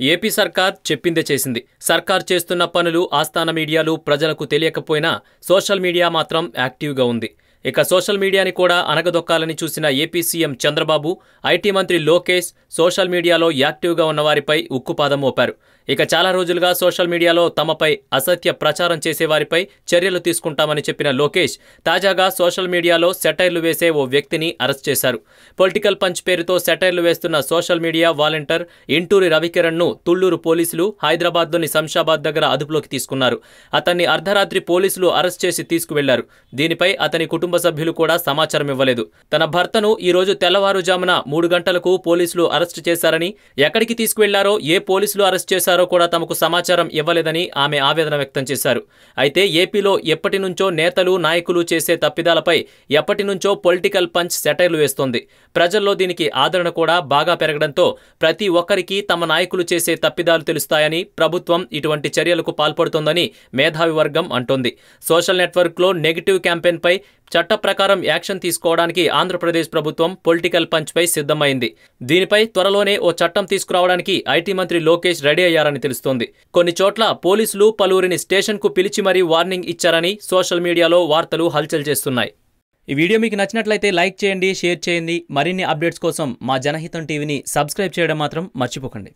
AP సర్కార్ చెప్పిందే చేసింది. సర్కార్ చేస్తున్న పనులు ఆస్థాన మీడియాలు ప్రజలకు తెలియకపోయినా సోషల్ మీడియా మాత్రం యాక్టివ్గా ఉంది. ఇక సోషల్ మీడియాని కూడా అనగదొక్కాలని చూసిన ఏపీ సీఎం చంద్రబాబు ఐటీ మంత్రి లోకేష్ సోషల్ మీడియాలో యాక్టివ్గా ఉన్నవారిపై ఉక్కుపాదం మోపారు. ఇక చాలా రోజులుగా సోషల్ మీడియాలో తమపై అసత్య ప్రచారం చేసేవారిపై చర్యలు తీసుకుంటామని చెప్పిన లోకేష్ తాజాగా సోషల్ మీడియాలో సెటైర్లు వేసే ఓ వ్యక్తిని అరెస్ట్ చేశారు. పొలిటికల్ పంచ్ పేరుతో సెటైర్లు వేస్తున్న సోషల్ మీడియా వాలంటీర్ ఇంటూరి రవికిరణ్ను తుళ్ళూరు పోలీసులు హైదరాబాద్లోని శంషాబాద్ దగ్గర అదుపులోకి తీసుకున్నారు. అతన్ని అర్ధరాత్రి పోలీసులు అరెస్ట్ చేసి తీసుకువెళ్ళారు. దీనిపై అతని కుటుంబ సభ్యులు కూడా సమాచారం ఇవ్వలేదు. తన భర్తను ఈ రోజు తెల్లవారుజామున మూడు గంటలకు పోలీసులు అరెస్టు చేశారని ఎక్కడికి తీసుకువెళ్ళారో ఏ పోలీసులు అరెస్ట్ చేశారో కూడా తమకు సమాచారం ఇవ్వలేదని ఆమె ఆవేదన వ్యక్తం చేశారు. అయితే ఏపీలో ఎప్పటి నుంచో నేతలు నాయకులు చేసే తప్పిదాలపై ఎప్పటి నుంచో పొలిటికల్ పంచ్ సెటైర్లు వేస్తోంది. ప్రజల్లో దీనికి ఆదరణ కూడా బాగా పెరగడంతో ప్రతి ఒక్కరికి తమ నాయకులు చేసే తప్పిదాలు తెలుస్తాయని ప్రభుత్వం ఇటువంటి చర్యలకు పాల్పడుతోందని మేధావి వర్గం అంటోంది. సోషల్ నెట్వర్క్లో నెగిటివ్ క్యాంపెయిన్పై చట్ట ప్రకారం యాక్షన్ తీసుకోవడానికి ఆంధ్రప్రదేశ్ ప్రభుత్వం పొలిటికల్ పంచ్పై సిద్ధమైంది. దీనిపై త్వరలోనే ఓ చట్టం తీసుకురావడానికి ఐటీ మంత్రి లోకేష్ రెడీ అయ్యారని తెలుస్తోంది. కొన్ని చోట్ల పోలీసులు పలువురిని స్టేషన్కు పిలిచి మరీ వార్నింగ్ ఇచ్చారని సోషల్ మీడియాలో వార్తలు హల్చల్ చేస్తున్నాయి. ఈ వీడియో మీకు నచ్చినట్లయితే లైక్ చేయండి షేర్ చేయండి. మరిన్ని అప్డేట్స్ కోసం మా జనహితం టీవీని సబ్స్క్రైబ్ చేయడం మాత్రం మర్చిపోకండి.